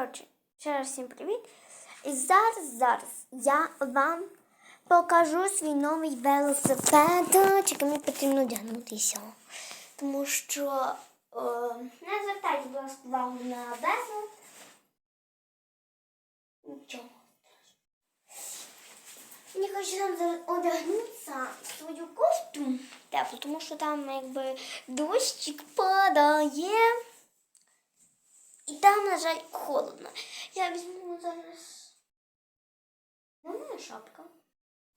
Коротше, ще раз всім привіт. І зараз, зараз я вам покажу свій новий велосипед. Чекай, мені потрібно одягнутися. Тому що е, не звертайте, будь ласка, увагу на безу. Нічого. Мені хочеться там одягнутися свою кофту теплу, тому що там якби дощик падає. І там, на жаль, холодно. Я візьму зараз. Ну, моя шапка.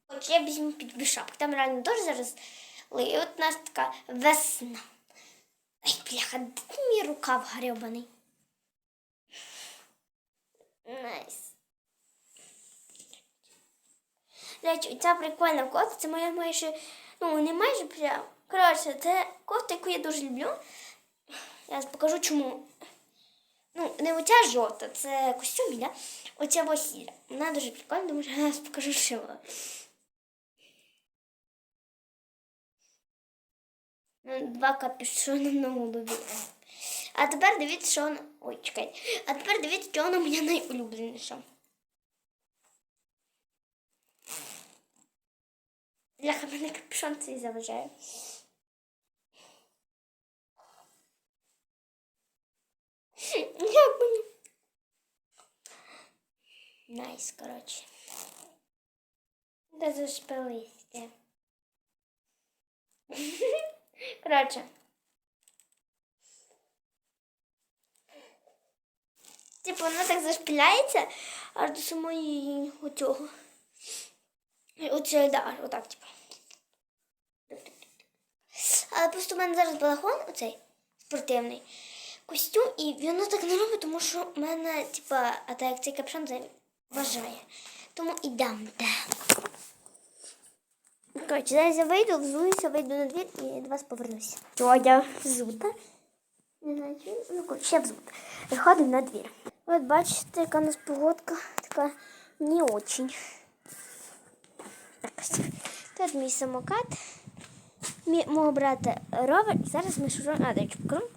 Хоч я візьму під шапки. Там реально дуже зараз. І от у нас така весна. Ай, бляха, де мій рукав гребаний. Найс. Речі, ця прикольна кофта, це моя майже, ну не майже прям. Коротше, це кофта, яку я дуже люблю. Я покажу чому. Ну, не оця жовта, це костюм, да? Оця восіля. Вона дуже прикольна, тому що я зараз покажу, вона. Ну, Два капюшони на голові. А тепер дивіться, що вона. Ой, чекайте. А тепер дивіться, що вона моя найулюбленіша. Бляха, мене капюшон цей заважає. Як мені? Найс, коротше. Де зашпилися? Коротше. Типу, воно так зашпиляється аж до самої оцього. Оце, да, отак, типу. Але просто в мене зараз балахон оцей спортивний костюм, і воно так не робить, тому що в мене, типа, а так як цей капшон вважає. Тому ідемо. Коротше, зараз я вийду, взуюся, вийду на двір і до вас повернуся. Що я взута? Не знаю, чи ну коротше, взута. Виходимо на двір. От бачите, яка у нас погодка така не очень. Так. Тут мій самокат. Мій, мого брата ровер. Зараз ми шуруємо. А, дайте покажу.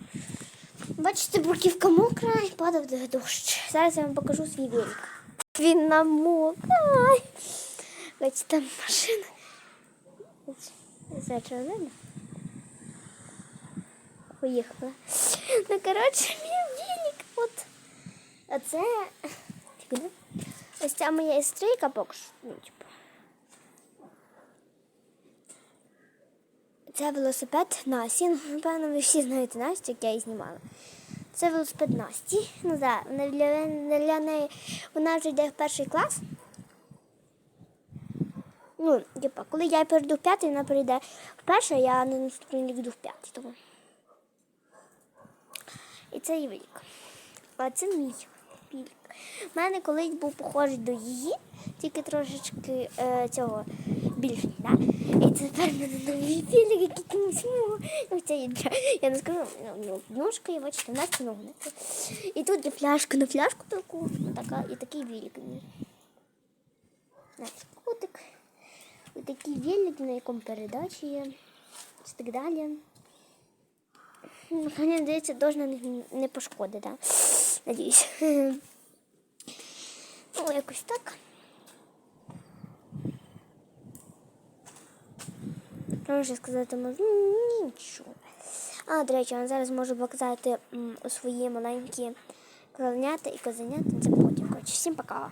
Бачите, бурківка мокра і падав дощ. Зараз я вам покажу свій велик. Він намок. Ай. Бачите, там машина. Не знаю. Поїхала. Ну, коротше, мій велик. От. А це. Ось ця моя сестричка поки що. Ну, типу. Це велосипед Насі. Ну, Напевно, ви всі знаєте Настю, як я її знімала. Це велосипед Насті. Ну да, для, для неї вона вже йде в перший клас. Ну, типа, коли я перейду в п'ятий, вона перейде в перший, а я на наступний рік йду в п'ятий. Тому. І це її велик. А це мій велик. У мене колись був похожий до її, тільки трошечки е, цього більший. Да? І тепер в мене новий велик, який комусь я, я не скажу, ну, ну, ножка, і бачите, в нас. І тут є пляшка на пляшку таку, така, і такий велик. Знаєте, котик. Ось такий велик, на якому передачі є. І так далі. Мені здається, должна не пошкодити, да? Надіюсь. Ну, якось так. Можу сказати, можу нічого. А, до речі, я зараз можу показати м, свої маленькі козенята і козенята. Це потім. Коротше, всім пока.